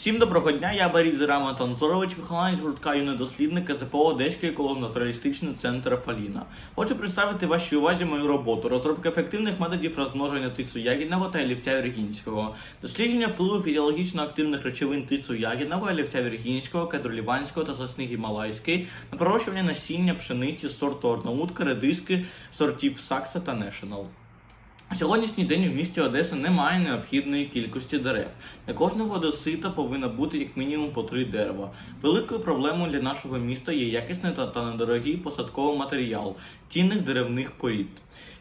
Всім доброго дня, я Борис Роман Танзорович, вихованець гуртка юний дослідник ЗПО Одеський еколого-натуралістичний центр Афаліна. Хочу представити вашій увазі мою роботу розробка ефективних методів розмноження тису ягідного та олівця віргінського, дослідження впливу фізіологічно активних речовин тису ягідного, олівця віргінського, кедроліванського та сосни гімалайської на пророщування насіння пшениці сорту орнаутка, редиски, сортів Сакса та National. Сьогоднішній день у місті Одеса немає необхідної кількості дерев. На кожного одесита повинно бути як мінімум по три дерева. Великою проблемою для нашого міста є якісний та недорогий посадковий матеріал цінних деревних порід.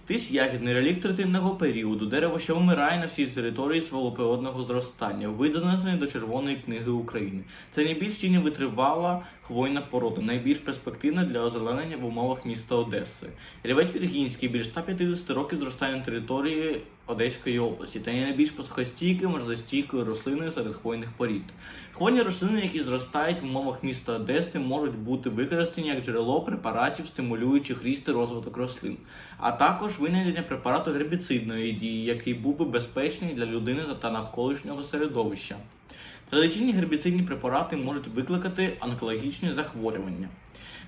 Тис ягідний релікт третинного періоду, дерево, що вмирає на всій території свого природного зростання, вид до Червоної книги України. Це найбільш тіні витривала хвойна порода, найбільш перспективна для озеленення в умовах міста Одеси. Рівець Віргінський більш 150 років зростає на території Одеської області та є найбільш посухостійкою, морозостійкою рослиною серед хвойних порід. Хвойні рослини, які зростають в умовах міста Одеси, можуть бути використані як джерело препаратів, стимулюючих ріст і розвиток рослин, а також винайдення препарату гербіцидної дії, який був би безпечний для людини та навколишнього середовища. Традиційні гербіцидні препарати можуть викликати онкологічні захворювання.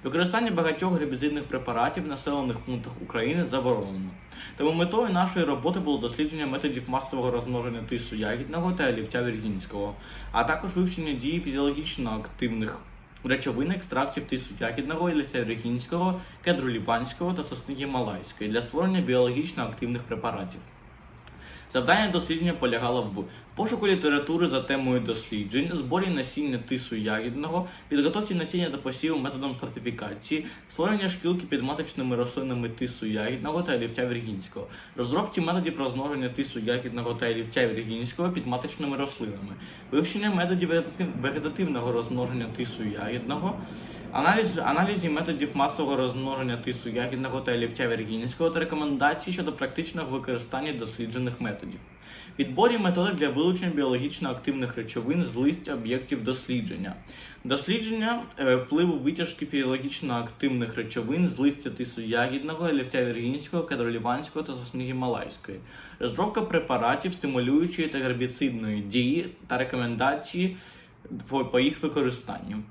Використання багатьох гербіцидних препаратів в населених пунктах України заборонено. Тому метою нашої роботи було дослідження методів масового розмноження тису ягідного та олівця віргінського, а також вивчення дії фізіологічно активних речовин екстрактів тису ягідного, і віргінського, кедру ліванського та сосни малайської для створення біологічно активних препаратів. Завдання дослідження полягало в пошуку літератури за темою досліджень, зборі насіння тису ягідного, підготовці насіння та посіву методом стратифікації, створення шкілки під маточними рослинами тису ягідного та олівця віргінського, розробці методів розмноження тису ягідного та олівця віргінського під маточними рослинами, вивчення методів вегетативного розмноження тису ягідного, Аналіз, аналізі методів масового розмноження тису ягідного та олівця віргінського та рекомендації щодо практичного використання досліджених методів. Відборі методик для вилучення біологічно активних речовин з листя об'єктів дослідження. Дослідження е, впливу витяжки фізіологічно активних речовин з листя тису ягідного, ліфтя віргінського, кедроліванського та сосни гімалайської. Розробка препаратів стимулюючої та гербіцидної дії та рекомендації по їх використанню.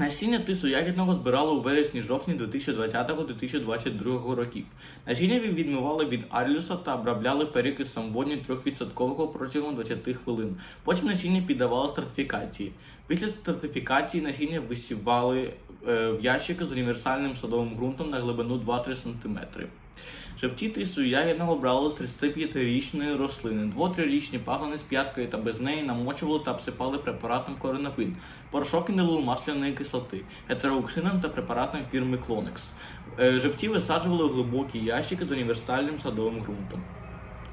Насіння тису ягідного збирали у вересні-жовтні 2020-2022 років. Насіння від- відмивали від арлюса та обробляли перекисом водні 3% протягом 20 хвилин. Потім насіння піддавали стратифікації. Після стратифікації насіння висівали е, в ящики з універсальним садовим ґрунтом на глибину 2-3 см. Живці тису ягідного брали з 35-річної рослини. 2-3-річні пагони з п'яткою та без неї намочували та обсипали препаратом кореновин, порошок і масляної кислоти, гетероуксином та препаратом фірми Клонекс. Е, Живці висаджували в глибокі ящики з універсальним садовим ґрунтом.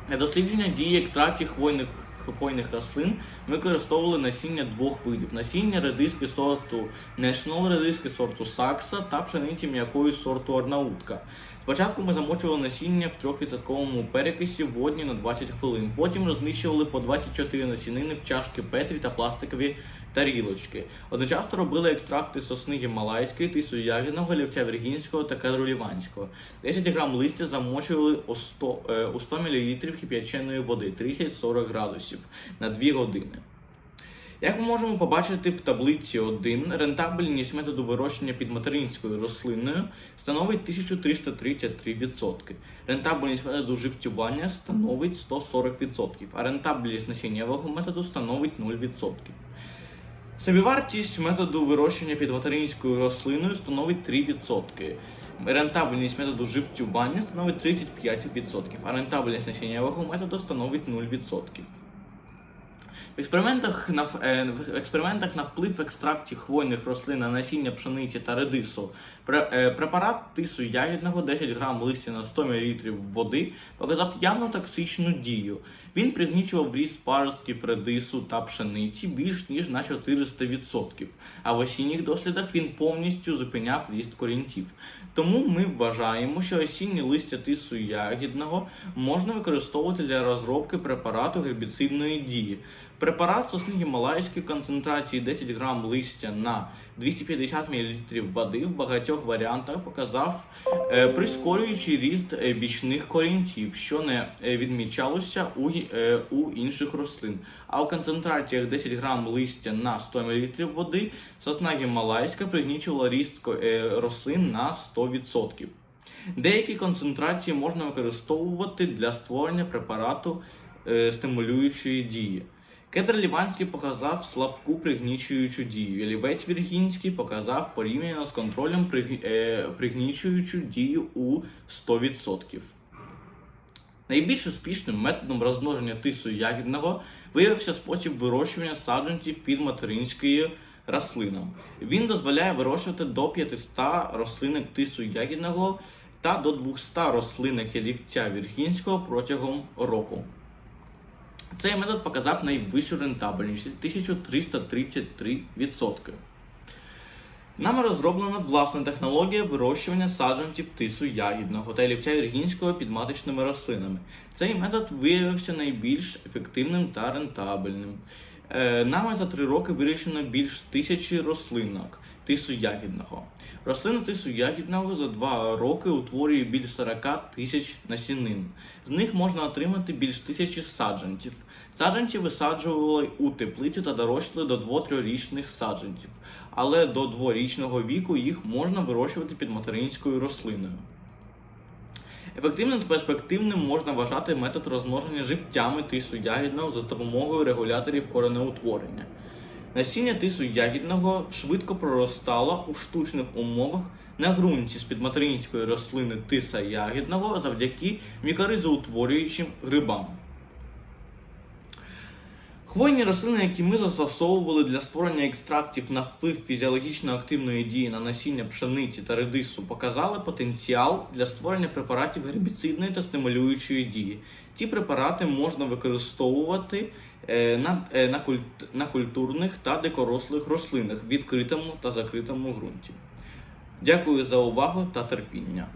Для дослідження дії екстрактів хвойних хвойних рослин використовували насіння двох видів: насіння редиски сорту National, редиски сорту Сакса та пшениці м'якої сорту Орнаутка. Спочатку ми замочували насіння в 3% перекисі водні на 20 хвилин. Потім розміщували по 24 насінини в чашки Петрі та пластикові тарілочки. Одночасно робили екстракти сосни гімалайської, тису ягідного, олівця віргінського та кедру ліванського. 10 грам листя замочували у 100, е, у 100 мл кип'яченої води 30-40 градусів на 2 години. Як ми можемо побачити в таблиці 1, рентабельність методу вирощення під материнською рослиною становить 1333%. Рентабельність методу живцювання становить 140%, а рентабельність насіннєвого методу становить 0%. Собівартість методу вирощення під материнською рослиною становить 3%. Рентабельність методу живцювання становить 35%, а рентабельність насіннєвого методу становить 0%. В експериментах на, в- е, експериментах на вплив екстрактів хвойних рослин на насіння пшениці та редису е, препарат тису ягідного 10 грам листя на 100 мл води показав явно токсичну дію. Він пригнічував ріст паростків редису та пшениці більш ніж на 400%, а в осінніх дослідах він повністю зупиняв ріст корінців. Тому ми вважаємо, що осінні листя тису ягідного можна використовувати для розробки препарату гербіцидної дії. Препарат сосни гімалайської концентрації 10 грам листя на 250 мл води в багатьох варіантах показав е, прискорюючий ріст е, бічних корінців, що не е, відмічалося у, у інших рослин. А у концентраціях 10 грам листя на 100 мл води сосна гімалайська пригнічувала ріст рослин на 100%. Деякі концентрації можна використовувати для створення препарату стимулюючої дії. Кедр Ліванський показав слабку пригнічуючу дію. Ялівець Віргінський показав порівняно з контролем е, пригнічуючу дію у 100%. Найбільш успішним методом розмноження тису ягідного виявився спосіб вирощування саджанців під материнською рослинам. Він дозволяє вирощувати до 500 рослинок тису ягідного та до 200 рослинок ялівця віргінського протягом року. Цей метод показав найвищу рентабельність 1333%. Нами розроблена власна технологія вирощування саджанців тису ягідного та ялівця віргінського під маточними рослинами. Цей метод виявився найбільш ефективним та рентабельним. Е, Нами за три роки вирощено більш тисячі рослинок тису ягідного. Рослина тису ягідного за два роки утворює більш 40 тисяч насінин. З них можна отримати більш тисячі саджанців. Саджанці висаджували у теплицю та доросли до 2-3 річних саджанців, але до дворічного віку їх можна вирощувати під материнською рослиною. Ефективним та перспективним можна вважати метод розмноження живцями тису ягідного за допомогою регуляторів коренеутворення. Насіння тису ягідного швидко проростало у штучних умовах на ґрунті з-під материнської рослини тиса ягідного завдяки мікоризоутворюючим грибам. Хвойні рослини, які ми застосовували для створення екстрактів на вплив фізіологічно активної дії на насіння пшениці та редису, показали потенціал для створення препаратів гербіцидної та стимулюючої дії. Ці препарати можна використовувати е, на, е, на, на культурних та дикорослих рослинах в відкритому та закритому ґрунті. Дякую за увагу та терпіння.